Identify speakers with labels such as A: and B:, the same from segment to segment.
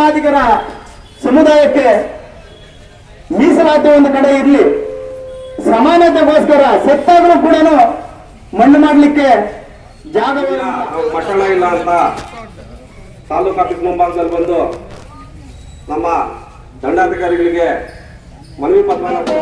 A: ಒಳಮಾದಿಗರ ಸಮುದಾಯಕ್ಕೆ ಮೀಸಲಾತಿ ಒಂದು ಕಡೆ ಇರಲಿ. ಸಮಾನತೆಗೋಸ್ಕರ ಸತ್ತಾಗಲೂ ಕೂಡ ಮಣ್ಣು ಮಾಡಲಿಕ್ಕೆ
B: ಜಾಗ ಪಟ್ಟಣ ಇಲ್ಲ. ಅಂತ ತಾಲೂಕು ಮುಂಭಾಗದಲ್ಲಿ ಬಂದು ನಮ್ಮ ದಂಡಾಧಿಕಾರಿಗಳಿಗೆ ಮನವಿ ಪತ್ರವನ್ನು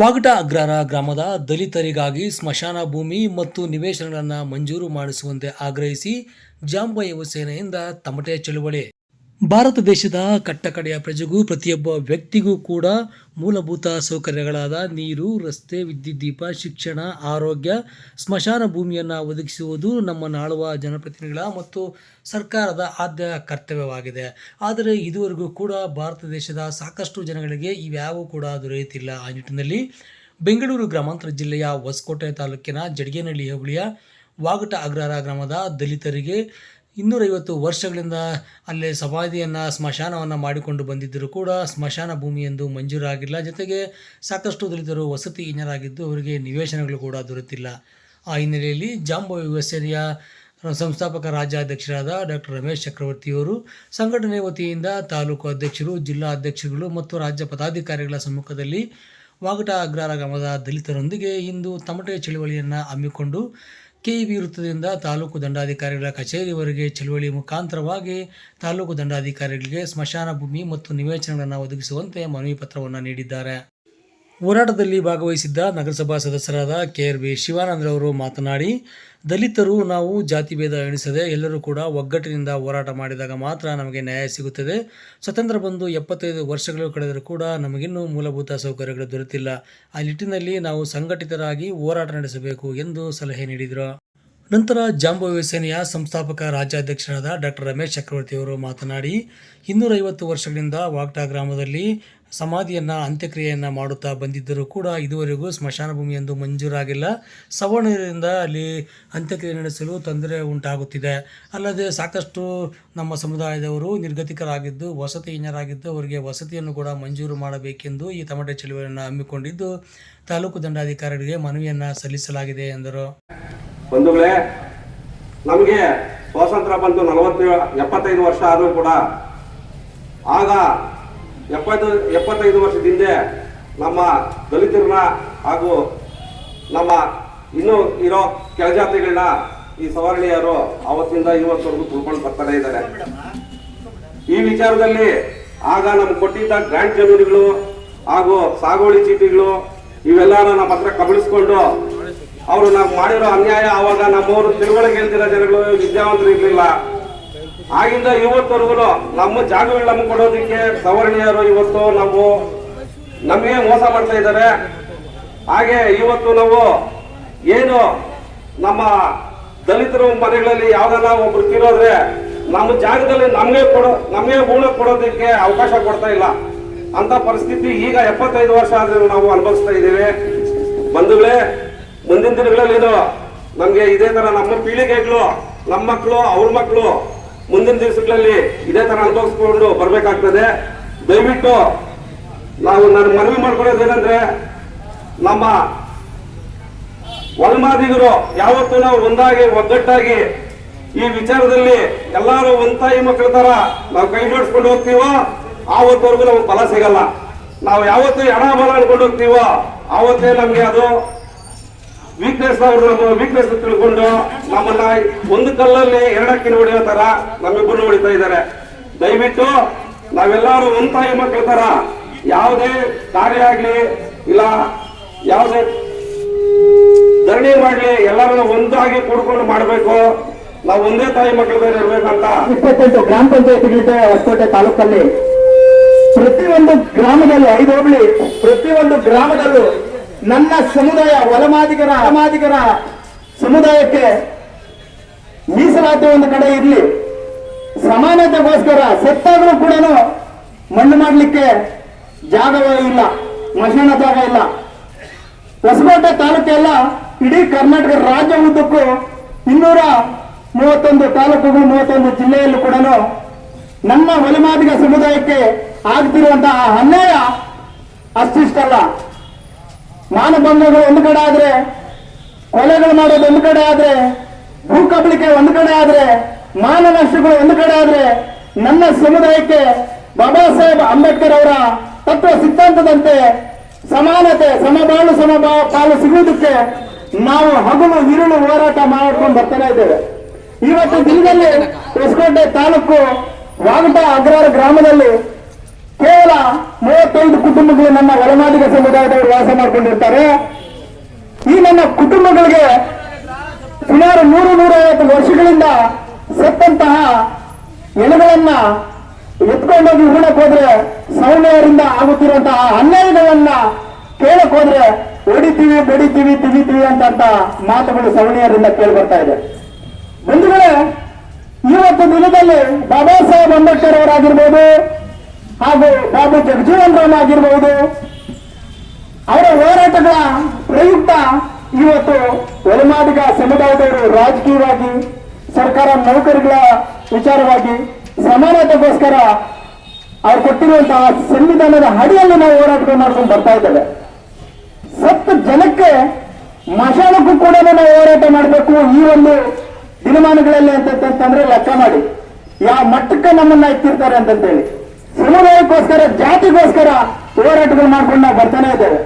C: ವಾಗಟ ಅಗ್ರಹಾರ ಗ್ರಾಮದ ದಲಿತರಿಗಾಗಿ ಸ್ಮಶಾನ ಭೂಮಿ ಮತ್ತು ನಿವೇಶನಗಳನ್ನು ಮಂಜೂರು ಮಾಡಿಸುವಂತೆ ಆಗ್ರಹಿಸಿ ಜಾಂಬ ಸೇನೆಯಿಂದ ತಮಟೆ ಚಳುವಳಿ. ಭಾರತ ದೇಶದ ಕಟ್ಟಕಡೆಯ ಪ್ರಜೆಗೂ, ಪ್ರತಿಯೊಬ್ಬ ವ್ಯಕ್ತಿಗೂ ಕೂಡ ಮೂಲಭೂತ ಸೌಕರ್ಯಗಳಾದ ನೀರು, ರಸ್ತೆ, ವಿದ್ಯುತ್ ದೀಪ, ಶಿಕ್ಷಣ, ಆರೋಗ್ಯ, ಸ್ಮಶಾನ ಭೂಮಿಯನ್ನು ಒದಗಿಸುವುದು ನಮ್ಮ ನಾಳುವ ಜನಪ್ರತಿನಿಧಿಗಳ ಮತ್ತು ಸರ್ಕಾರದ ಆದ್ಯ ಕರ್ತವ್ಯವಾಗಿದೆ. ಆದರೆ ಇದುವರೆಗೂ ಕೂಡ ಭಾರತ ದೇಶದ ಸಾಕಷ್ಟು ಜನಗಳಿಗೆ ಇವ್ಯಾವೂ ಕೂಡ ದೊರೆಯುತ್ತಿಲ್ಲ. ಆ ನಿಟ್ಟಿನಲ್ಲಿ ಬೆಂಗಳೂರು ಗ್ರಾಮಾಂತರ ಜಿಲ್ಲೆಯ ಹೊಸಕೋಟೆ ತಾಲೂಕಿನ ಜಡ್ಗೇನಹಳ್ಳಿ ಹೋಬಳಿಯ ವಾಗಟ ಅಗ್ರಹಾರ ಗ್ರಾಮದ ದಲಿತರಿಗೆ ಇನ್ನೂರೈವತ್ತು ವರ್ಷಗಳಿಂದ ಅಲ್ಲೇ ಸಮಾಧಿಯನ್ನು, ಸ್ಮಶಾನವನ್ನು ಮಾಡಿಕೊಂಡು ಬಂದಿದ್ದರೂ ಕೂಡ ಸ್ಮಶಾನ ಭೂಮಿ ಎಂದು ಮಂಜೂರಾಗಿಲ್ಲ. ಜೊತೆಗೆ ಸಾಕಷ್ಟು ದಲಿತರು, ವಸತಿ ಹೀನರಾಗಿದ್ದು ಅವರಿಗೆ ನಿವೇಶನಗಳು ಕೂಡ ದೊರೆತಿಲ್ಲ. ಆ ಹಿನ್ನೆಲೆಯಲ್ಲಿ ಜಾಂಬೋ ವ್ಯವಸ್ಥೆಯ ಸಂಸ್ಥಾಪಕ ರಾಜ್ಯಾಧ್ಯಕ್ಷರಾದ ಡಾಕ್ಟರ್ ರಮೇಶ್ ಚಕ್ರವರ್ತಿಯವರು ಸಂಘಟನೆ ವತಿಯಿಂದ ತಾಲೂಕು ಅಧ್ಯಕ್ಷರು, ಜಿಲ್ಲಾ ಅಧ್ಯಕ್ಷರುಗಳು ಮತ್ತು ರಾಜ್ಯ ಪದಾಧಿಕಾರಿಗಳ ಸಮ್ಮುಖದಲ್ಲಿ ವಾಗಟ ಅಗ್ರಾರ ಗ್ರಾಮದ ದಲಿತರೊಂದಿಗೆ ಇಂದು ತಮಟೆ ಚಳುವಳಿಯನ್ನು ಹಮ್ಮಿಕೊಂಡು ಕೆಇಬಿ ವೃತ್ತದಿಂದ ತಾಲೂಕು ದಂಡಾಧಿಕಾರಿಗಳ ಕಚೇರಿವರೆಗೆ ಚಳುವಳಿ ಮುಖಾಂತರವಾಗಿ ತಾಲೂಕು ದಂಡಾಧಿಕಾರಿಗಳಿಗೆ ಸ್ಮಶಾನ ಭೂಮಿ ಮತ್ತು ನಿವೇಶನಗಳನ್ನು ಒದಗಿಸುವಂತೆ ಮನವಿ ಪತ್ರವನ್ನು ನೀಡಿದ್ದಾರೆ. ಹೋರಾಟದಲ್ಲಿ ಭಾಗವಹಿಸಿದ್ದ ನಗರಸಭಾ ಸದಸ್ಯರಾದ ಕೆ ಆರ್ ಬಿ ಶಿವಾನಂದ್ರವರು ಮಾತನಾಡಿ, ದಲಿತರು ನಾವು ಜಾತಿ ಭೇದ ಎಣಿಸದೆ ಎಲ್ಲರೂ ಕೂಡ ಒಗ್ಗಟ್ಟಿನಿಂದ ಹೋರಾಟ ಮಾಡಿದಾಗ ಮಾತ್ರ ನಮಗೆ ನ್ಯಾಯ ಸಿಗುತ್ತದೆ. ಸ್ವತಂತ್ರ ಬಂದು ಎಪ್ಪತ್ತೈದು ವರ್ಷಗಳು ಕಳೆದರೂ ಕೂಡ ನಮಗಿನ್ನೂ ಮೂಲಭೂತ ಸೌಕರ್ಯಗಳು ದೊರೆತಿಲ್ಲ. ಆ ನಿಟ್ಟಿನಲ್ಲಿ ನಾವು ಸಂಘಟಿತರಾಗಿ ಹೋರಾಟ ನಡೆಸಬೇಕು ಎಂದು ಸಲಹೆ ನೀಡಿದರು. ನಂತರ ಜಾಂಬವ ಸೇನೆಯ ಸಂಸ್ಥಾಪಕ ರಾಜ್ಯಾಧ್ಯಕ್ಷರಾದ ಡಾಕ್ಟರ್ ರಮೇಶ್ ಚಕ್ರವರ್ತಿಯವರು ಮಾತನಾಡಿ, ಇನ್ನೂರೈವತ್ತು ವರ್ಷಗಳಿಂದ ವಾಗ್ಟಾ ಗ್ರಾಮದಲ್ಲಿ ಸಮಾಧಿಯನ್ನು, ಅಂತ್ಯಕ್ರಿಯೆಯನ್ನು ಮಾಡುತ್ತಾ ಬಂದಿದ್ದರೂ ಕೂಡ ಇದುವರೆಗೂ ಸ್ಮಶಾನ ಭೂಮಿ ಎಂದು ಮಂಜೂರಾಗಿಲ್ಲ. ಸವರ್ಣರಿಂದ ಅಲ್ಲಿ ಅಂತ್ಯಕ್ರಿಯೆ ನಡೆಸಲು ತೊಂದರೆ ಉಂಟಾಗುತ್ತಿದೆ. ಅಲ್ಲದೆ ಸಾಕಷ್ಟು ನಮ್ಮ ಸಮುದಾಯದವರು ನಿರ್ಗತಿಕರಾಗಿದ್ದು, ವಸತಿಹೀನರಾಗಿದ್ದು, ಅವರಿಗೆ ವಸತಿಯನ್ನು ಕೂಡ ಮಂಜೂರು ಮಾಡಬೇಕೆಂದು ಈ ತಮಟೆ ಚಳುವಳಿಯನ್ನು ಹಮ್ಮಿಕೊಂಡಿದ್ದು, ತಾಲೂಕು ದಂಡಾಧಿಕಾರಿಗಳಿಗೆ ಮನವಿಯನ್ನು ಸಲ್ಲಿಸಲಾಗಿದೆ ಎಂದರು.
B: ಬಂಧುಗಳೇ, ನಮಗೆ ಸ್ವಾತಂತ್ರ್ಯ ಬಂತು ನಲವತ್ತೇಳು, ಎಪ್ಪತ್ತೈದು ವರ್ಷ ಆದರೂ ಕೂಡ ಆಗ ಎಪ್ಪತ್ತು, ಎಪ್ಪತ್ತೈದು ವರ್ಷದ ಹಿಂದೆ ನಮ್ಮ ದಲಿತರನ್ನ ಹಾಗೂ ನಮ್ಮ ಇನ್ನೂ ಇರೋ ಕೆಳಜಾತಿಗಳನ್ನ ಈ ಸವರ್ಣೀಯರು ಅವತ್ತಿಂದ ಇವತ್ತವರೆಗೂ ತುಳ್ಕೊಂಡು ಬರ್ತಾನೆ ಇದ್ದಾರೆ. ಈ ವಿಚಾರದಲ್ಲಿ ಆಗ ನಮ್ಗೆ ಕೊಟ್ಟಿದ್ದ ಗ್ರ್ಯಾಂಡ್ ಜಮೀನುಗಳು ಹಾಗೂ ಸಾಗುವಳಿ ಚೀಟಿಗಳು ಇವೆಲ್ಲ ನಮ್ಮ ಹತ್ರ ಕಬಳಿಸ್ಕೊಂಡು ಅವರು ನಾವು ಮಾಡಿರೋ ಅನ್ಯಾಯ ಆವಾಗ ನಮ್ಮವರು ತಿಳುವಳಿಕೆ ಹೇಳ್ತಿರೋ ಜನಗಳು ವಿದ್ಯಾವಂತರು ಇರ್ಲಿಲ್ಲ ಆಗಿಂದ ಇವತ್ತವರೆಗೂ ನಮ್ಮ ಜಾಗಗಳು ನಮ್ಗೆ ಕೊಡೋದಕ್ಕೆ ಸವರ್ಣೀಯರು ಇವತ್ತು ನಾವು ನಮಗೆ ಮೋಸ ಮಾಡ್ತಾ ಇದ್ದಾರೆ. ಹಾಗೆ ಇವತ್ತು ನಾವು ಏನು ನಮ್ಮ ದಲಿತರು ಮನೆಗಳಲ್ಲಿ ಯಾವ್ದನ್ನ ಒಬ್ರು ತಿರೋದ್ರೆ ನಮ್ಮ ಜಾಗದಲ್ಲಿ ನಮಗೆ ಕೊಡೋ, ನಮಗೆ ಹೂಣ ಕೊಡೋದಕ್ಕೆ ಅವಕಾಶ ಕೊಡ್ತಾ ಇಲ್ಲ. ಅಂತ ಪರಿಸ್ಥಿತಿ ಈಗ ಎಪ್ಪತ್ತೈದು ವರ್ಷ ಆದ್ರೂ ನಾವು ಅನುಭವಿಸ್ತಾ ಇದ್ದೀವಿ. ಬಂಧುಗಳೇ, ಮುಂದಿನ ದಿನಗಳಲ್ಲಿ ಇದು ನಮ್ಗೆ ಇದೇ ತರ ನಮ್ಮ ಪೀಳಿಗೆಗಳು, ನಮ್ಮ ಮಕ್ಕಳು, ಅವ್ರ ಮಕ್ಕಳು ಮುಂದಿನ ದಿವಸಗಳಲ್ಲಿ ಇದೇ ತರ ಅನುಭವಿಸ್ಕೊಂಡು ಬರ್ಬೇಕಾಗ್ತದೆ. ದಯವಿಟ್ಟು ನಾವು ನಾನು ಮನವಿ ಮಾಡ್ಕೊಳ್ಳೋದು ಏನಂದ್ರೆ, ನಮ್ಮ ಒಲ್ಮಾದಿಗರು ಯಾವತ್ತೂ ನಾವು ಒಂದಾಗಿ, ಒಗ್ಗಟ್ಟಾಗಿ ಈ ವಿಚಾರದಲ್ಲಿ ಎಲ್ಲರೂ ಒಂದ್ ತಾಯಿ ಮಕ್ಕಳ ತರ ನಾವು ಕೈ ಜೋಡಿಸ್ಕೊಂಡು ಹೋಗ್ತೀವೋ, ಆವತ್ತವರೆಗೂ ನಮ್ಗೆ ಫಲ ಸಿಗಲ್ಲ. ನಾವು ಯಾವತ್ತು ಹಣ ಬಲ ಅನ್ಕೊಂಡು ಹೋಗ್ತೀವೋ, ಆವತ್ತೇ ನಮ್ಗೆ ಅದು ವೀಕ್ನೆಸ್ ನಮ್ಮ ವೀಕ್ನೆಸ್ ತಿಳ್ಕೊಂಡು ನಮ್ಮನ್ನ ಒಂದು ಕಲ್ಲಲ್ಲಿ ಎರಡಕ್ಕಿನ ಹೊಡೆಯೋ ತರ ನಮ್ಮಿಬ್ಬರು ಹೊಡಿತಾ ಇದ್ದಾರೆ. ದಯವಿಟ್ಟು ನಾವೆಲ್ಲರೂ ಒಂದ್ ತಾಯಿ ಮಕ್ಕಳ ತರ ಯಾವುದೇ ಕಾರ್ಯ ಆಗ್ಲಿ ಇಲ್ಲ ಯಾವುದೇ ಧರಣಿ ಮಾಡ್ಲಿ ಎಲ್ಲರೂ ಒಂದಾಗಿ ಕೂಡ್ಕೊಂಡು ಮಾಡಬೇಕು. ನಾವು ಒಂದೇ ತಾಯಿ ಮಕ್ಕಳ ಬೇರೆ ಇರ್ಬೇಕಂತ.
A: ಇಪ್ಪತ್ತೆಂಟು ಗ್ರಾಮ ಪಂಚಾಯತ್ಗಳಿದೆ ಹೊಸಕೋಟೆ ತಾಲೂಕಲ್ಲಿ ಪ್ರತಿಯೊಂದು ಗ್ರಾಮದಲ್ಲಿ, ಐದು ಹೋಬಳಿ, ಪ್ರತಿಯೊಂದು ಗ್ರಾಮದಲ್ಲೂ ನನ್ನ ಸಮುದಾಯ ಒಲಮಾದಿಗರ ಅಲಮಾದಿಗರ ಸಮುದಾಯಕ್ಕೆ ಮೀಸಲಾತಿ ಒಂದು ಕಡೆ ಇರಲಿ. ಸಮಾನತೆಗೋಸ್ಕರ ಸತ್ತಾಗಲೂ ಕೂಡ ಮಣ್ಣು ಮಾಡಲಿಕ್ಕೆ ಜಾಗವೇ ಇಲ್ಲ ಮಶಾನ ಜಾಗ ಇಲ್ಲ. ಹೊಸಕೋಟೆ ತಾಲೂಕೆಲ್ಲ ಇಡೀ ಕರ್ನಾಟಕ ರಾಜ್ಯ ಉದ್ದಕ್ಕೂ ಇನ್ನೂರ ಮೂವತ್ತೊಂದು ತಾಲೂಕುಗಳು ಮೂವತ್ತೊಂದು ಜಿಲ್ಲೆಯಲ್ಲೂ ಕೂಡ ನನ್ನ ಒಲೆಮಾದಿಗ ಸಮುದಾಯಕ್ಕೆ ಆಗ್ತಿರುವಂತಹ ಅನ್ಯಾಯ ಅಷ್ಟಿಷ್ಟಲ್ಲ. ಮಾನಭಂಗಗಳು ಒಂದು ಕಡೆ ಆದ್ರೆ, ಕೊಲೆಗಳು ಮಾಡೋದು ಒಂದು ಕಡೆ ಆದ್ರೆ ಭೂ ಕಬಳಿಕೆ ಒಂದು ಕಡೆ ಆದ್ರೆ ಮಾನ ನಷ್ಟಗಳು ಒಂದು ಕಡೆ ಆದ್ರೆ, ನನ್ನ ಸಮುದಾಯಕ್ಕೆ ಬಾಬಾ ಸಾಹೇಬ್ ಅಂಬೇಡ್ಕರ್ ಅವರ ತತ್ವ ಸಿದ್ಧಾಂತದಂತೆ ಸಮಾನತೆ, ಸಮಬಾಳು ಸಮಬಾ ಪಾಲು ಸಿಗುವುದಕ್ಕೆ ನಾವು ಹಗಲು, ಇರುಳು ಹೋರಾಟ ಮಾಡ್ಕೊಂಡು ಬರ್ತಾನೆ ಇದ್ದೇವೆ. ಇವತ್ತು ದಿನದಲ್ಲಿ ಹೊಸಕೋಟೆ ತಾಲೂಕು ವಾಗಟ ಅಗ್ರಹಾರ ಗ್ರಾಮದಲ್ಲಿ ಕೇವಲ ಮೂವತ್ತೈದು ಕುಟುಂಬಗಳು ನನ್ನ ಒಳನಾಡಿಗ ಸಮುದಾಯದವರು ವಾಸ ಮಾಡ್ಕೊಂಡಿರ್ತಾರೆ. ಈ ನನ್ನ ಕುಟುಂಬಗಳಿಗೆ ಸುಮಾರು ನೂರು ನೂರೈವತ್ತು ವರ್ಷಗಳಿಂದ ಸತ್ತಂತಹ ಎಲೆಗಳನ್ನ ಎತ್ಕೊಂಡೋಗಿ ಹೂಣಕ್ ಹೋದ್ರೆ ಸೌಮ್ಯರಿಂದ ಆಗುತ್ತಿರುವಂತಹ ಅನ್ಯಾಯಗಳನ್ನ ಕೇಳಕ್ ಹೋದ್ರೆ ಹೊಡಿತೀವಿ, ಬಡಿತೀವಿ, ತಿವಿತೀವಿ ಅಂತ ಮಾತುಗಳು ಸವಣಿಯರಿಂದ ಕೇಳಿ ಬರ್ತಾ ಇದೆ. ಬಂಧುಗಳೇ, ಇವತ್ತು ದಿನದಲ್ಲಿ ಬಾಬಾ ಸಾಹೇಬ್ ಅಂಬೇಡ್ಕರ್ ಅವರಾಗಿರ್ಬೋದು ಹಾಗೂ ಬಾಬು ಜಗಜೀವನ್ ರಾಮ್ ಆಗಿರಬಹುದು ಅವರ ಹೋರಾಟಗಳ ಪ್ರಯುಕ್ತ ಇವತ್ತು ಒಳಮಾದಿಗ ಸಮುದಾಯದವರು ರಾಜಕೀಯವಾಗಿ, ಸರ್ಕಾರ ನೌಕರಿಗಳ ವಿಚಾರವಾಗಿ ಸಮಾನತೆಗೋಸ್ಕರ ಅವ್ರು ಕೊಟ್ಟಿರುವಂತಹ ಸಂವಿಧಾನದ ಅಡಿಯಲ್ಲಿ ನಾವು ಹೋರಾಟಗಳು ಮಾಡ್ಕೊಂಡು ಬರ್ತಾ ಇದ್ದೇವೆ. ಸತ್ತ ಜನಕ್ಕೆ ಮಶಾನಕ್ಕೂ ಕೂಡ ನಾವು ಹೋರಾಟ ಮಾಡಬೇಕು ಈ ಒಂದು ದಿನಮಾನಗಳಲ್ಲಿ ಅಂತಂತಂದ್ರೆ ಲೆಕ್ಕ ಮಾಡಿ. ಯಾವ ಮಟ್ಟಕ್ಕೆ ನಮ್ಮನ್ನ ಇಟ್ಟಿರ್ತಾರೆ ಅಂತಂತೇಳಿ. ಸಮುದಾಯಕ್ಕೋಸ್ಕರ, ಜಾತಿಗೋಸ್ಕರ ಹೋರಾಟಗಳು ಮಾಡ್ಕೊಂಡು ನಾವು ಬರ್ತಾನೆ ಇದ್ದೇವೆ.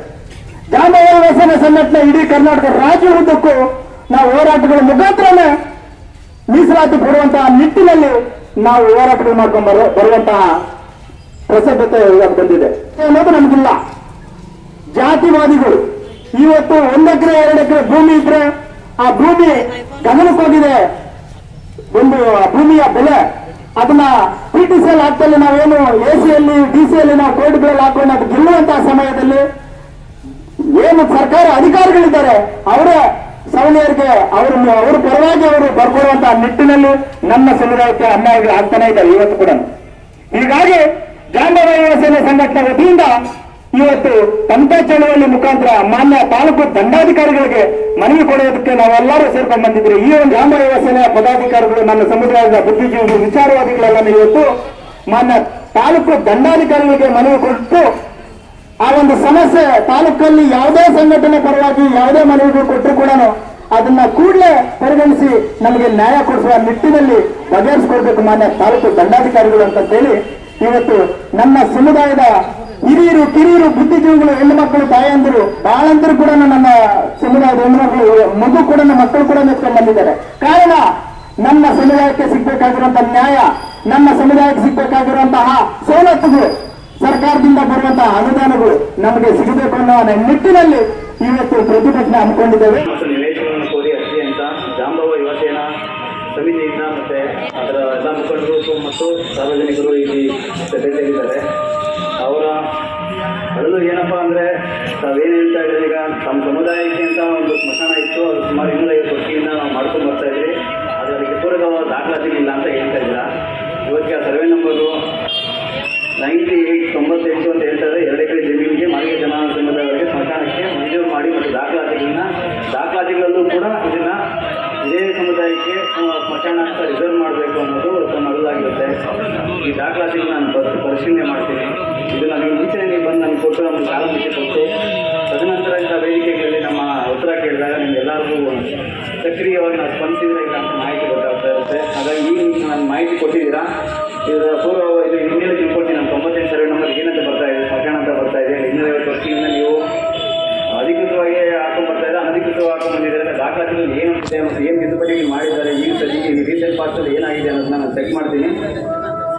A: ವ್ಯಸನ ಸಂಘಟನೆ ಇಡೀ ಕರ್ನಾಟಕ ರಾಜ್ಯ ಉದ್ದಕ್ಕೂ ನಾವು ಹೋರಾಟಗಳ ಮುಖಾಂತರನೇ ಮೀಸಲಾತಿ ಕೊಡುವಂತಹ ನಿಟ್ಟಿನಲ್ಲಿ ನಾವು ಹೋರಾಟಗಳು ಮಾಡ್ಕೊಂಡು ಬರೋ ಬರುವಂತಹ ಇವಾಗ ಬಂದಿದೆ. ಅನ್ನೋದು ನಮಗಿಲ್ಲ. ಜಾತಿವಾದಿಗಳು, ಇವತ್ತು ಒಂದ್ ಎಕರೆ, ಎರಡು ಎಕರೆ ಭೂಮಿ ಇದ್ರೆ ಆ ಭೂಮಿ ಗಮನ ಹೋಗಿದೆ ಒಂದು ಭೂಮಿಯ ಬೆಲೆ ಅದನ್ನ ಪಿ ಟಿ ಸಿ ಎಲ್ ಹಾಕ್ತಲ್ಲಿ ನಾವೇನು ಎ ಸಿಯಲ್ಲಿ ಡಿ ಸಿಯಲ್ಲಿ ನಾವು ಕೋರ್ಟ್ಗಳಲ್ಲಿ ಹಾಕೊಂಡು ಅದು ಗೆಲ್ಲುವಂತಹ ಸಮಯದಲ್ಲಿ ಏನು ಸರ್ಕಾರ ಅಧಿಕಾರಿಗಳಿದ್ದಾರೆ, ಅವರೇ ಸವಣಿಯರಿಗೆ ಅವರು, ಅವ್ರ ಪರವಾಗಿ ಅವರು ಬರ್ಕೊಡುವಂತಹ ನಿಟ್ಟಿನಲ್ಲಿ ನಮ್ಮ ಸಮುದಾಯಕ್ಕೆ ಅನ್ಯಾಯಗಳು ಆಗ್ತಾನೆ ಇದ್ದಾರೆ ಇವತ್ತು ಕೂಡ. ಹೀಗಾಗಿ ಜಾಂಬವ ಸೇನೆ ಸಂಘಟನೆ ವತಿಯಿಂದ ಇವತ್ತು ತಂಪೆ ಚಳವಳಿ ಮುಖಾಂತರ ಮಾನ್ಯ ತಾಲೂಕು ದಂಡಾಧಿಕಾರಿಗಳಿಗೆ ಮನವಿ ಕೊಡೋದಕ್ಕೆ ನಾವೆಲ್ಲರೂ ಸೇರ್ಕೊಂಡು ಬಂದಿದ್ರೆ ಈ ಒಂದು ಗ್ರಾಮ ವ್ಯವಸ್ಥೆಯ ಪದಾಧಿಕಾರಿಗಳು ನನ್ನ ಸಮುದಾಯದ ಬುದ್ಧಿಜೀವಿಗಳು ವಿಚಾರವಾದಿಗಳೆಲ್ಲ ಇವತ್ತು ಮಾನ್ಯ ತಾಲೂಕು ದಂಡಾಧಿಕಾರಿಗಳಿಗೆ ಮನವಿ ಕೊಟ್ಟು ಆ ಒಂದು ಸಮಸ್ಯೆ ತಾಲೂಕಲ್ಲಿ ಯಾವುದೇ ಸಂಘಟನೆ ಪರವಾಗಿ ಯಾವುದೇ ಮನವಿಗಳು ಕೊಟ್ಟರು ಕೂಡ ಅದನ್ನ ಕೂಡಲೇ ಪರಿಗಣಿಸಿ ನಮಗೆ ನ್ಯಾಯ ಕೊಡಿಸುವ ನಿಟ್ಟಿನಲ್ಲಿ ಬಗೆಹರಿಸಿಕೊಡ್ಬೇಕು ಮಾನ್ಯ ತಾಲೂಕು ದಂಡಾಧಿಕಾರಿಗಳು ಅಂತ ಹೇಳಿ ಇವತ್ತು ನನ್ನ ಸಮುದಾಯದ ಹಿರಿಯರು, ಕಿರಿಯರು, ಬುದ್ಧಿಜೀವಿಗಳು, ಹೆಣ್ಣು ಮಕ್ಕಳು, ತಾಯಂದಿರು ಬಾಳಂದರು ಕೂಡ ನನ್ನ ಸಮುದಾಯದ ಹೆಣ್ಣು ಮಕ್ಕಳು, ಮಗು ಕೂಡ ನನ್ನ ಮಕ್ಕಳು ಕೂಡ ನೆಚ್ಕೊಂಡು ಬಂದಿದ್ದಾರೆ. ಕಾರಣ, ನಮ್ಮ ಸಮುದಾಯಕ್ಕೆ ಸಿಗ್ಬೇಕಾಗಿರುವಂತಹ ನ್ಯಾಯ, ನಮ್ಮ ಸಮುದಾಯಕ್ಕೆ ಸಿಗ್ಬೇಕಾಗಿರುವಂತಹ ಸವಲತ್ತುಗಳು, ಸರ್ಕಾರದಿಂದ ಬರುವಂತಹ ಅನುದಾನಗಳು ನಮಗೆ ಸಿಗಬೇಕು ಅನ್ನೋ ನಿಟ್ಟಿನಲ್ಲಿ ಇವತ್ತು ಪ್ರತಿಭಟನೆ ಹಮ್ಮಿಕೊಂಡಿದ್ದೇವೆ.
D: ಸಮಿತಿಯಿಂದ ಮತ್ತೆ ಅದರ ಎಲ್ಲ ಮತ್ತು ಸಾರ್ವಜನಿಕರು ಇಲ್ಲಿ ಸಭೆ ಸೇರಿದ್ದಾರೆ ಅವರ ಅದರಲ್ಲೂ ಏನಪ್ಪಾ ಅಂದ್ರೆ ತಾವೇನು ಹೇಳ್ತಾ ಇದ್ದೀರಿ ಈಗ ತಮ್ಮ ಸಮುದಾಯಕ್ಕೆ ಅಂತ ಒಂದು ಸ್ಮಶಾನ ಇತ್ತು, ಅದು ಸುಮಾರು ಇನ್ನೂರೈವತ್ತು ವರ್ಷದಿಂದ ನಾವು ಮಾಡ್ಕೊಂಡು ಬರ್ತಾ ಇದ್ರಿ. ಅದು ಅದಕ್ಕೆ ಪೂರಕವಾದ ದಾಖಲಾತಿಗಳಿಲ್ಲ ಅಂತ ಹೇಳ್ತಾ ಇದ್ದೀರಾ? ಇವತ್ತಿಗೆ ಆ ಸರ್ವೆ ನಂಬರು ನೈಂಟಿ ಏಯ್ಟ್ ತೊಂಬತ್ತೆಂಟು ಅಂತ ಹೇಳ್ತಾರೆ ಎರಡು ಎಕರೆ ಜಮೀನಿಗೆ ಮಾಲಿಕ ಜನಾಂಗ ಸಮುದಾಯ ಸ್ಮಶಾನಕ್ಕೆ ಮಂಜೂರು ಮಾಡಿ ಸಕ್ರಿಯವಾಗಿ ನಾವು ಸ್ಪಂದಿಸಿದ್ರೆ ಇಲ್ಲ ಅಂತ ಮಾಹಿತಿ ಗೊತ್ತಾಗ್ತಾ ಇರುತ್ತೆ. ಹಾಗಾಗಿ ಈಗ ನಾನು ಮಾಹಿತಿ ಕೊಟ್ಟಿದ್ದೀರಾ? ಇದರ ಪೂರ್ವ ಇದು ಹಿಂದಿನ ತಿಳ್ಕೊಳ್ತೀನಿ ನಮ್ಮ ತೊಂಬತ್ತೆಂಟು ಸರ್ವೆ ನಂಬರ್ ಏನಂತ ಬರ್ತಾ ಇದೆ ಪ್ರಕರಣ ಅಂತ ಬರ್ತಾ ಇದೆ. ಇನ್ನೂರೈವತ್ತು ವರ್ಷದಿಂದ ನೀವು ಅಧಿಕೃತವಾಗಿ ಹಾಕೊಂಡು ಬರ್ತಾ ಇದೆ ಅನಧಿಕೃತವಾಗಿ ಹಾಕೊಂಡು ಬಂದಿದ್ದಾರೆ? ದಾಖಲಾತಿಗಳು ಏನಿದೆ ಮತ್ತು ಏನು ತಿದ್ದುಪಡಿ ಮಾಡಿದ್ದಾರೆ? ಈಗ ಸದ್ಯಕ್ಕೆ ರೀಸೆಂಟ್ ಪಾಸ್ಟಲ್ಲಿ ಏನಾಗಿದೆ ಅನ್ನೋದನ್ನ ನಾನು ಚೆಕ್ ಮಾಡ್ತೀನಿ.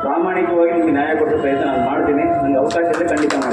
D: ಪ್ರಾಮಾಣಿಕವಾಗಿ ನಿಮಗೆ ನ್ಯಾಯ ಕೊಡೋ ಪ್ರಯತ್ನ ನಾನು ಮಾಡ್ತೀನಿ. ನನಗೆ ಅವಕಾಶ ಇದೆ ಖಂಡಿತ ಮಾಡ್ತೀನಿ.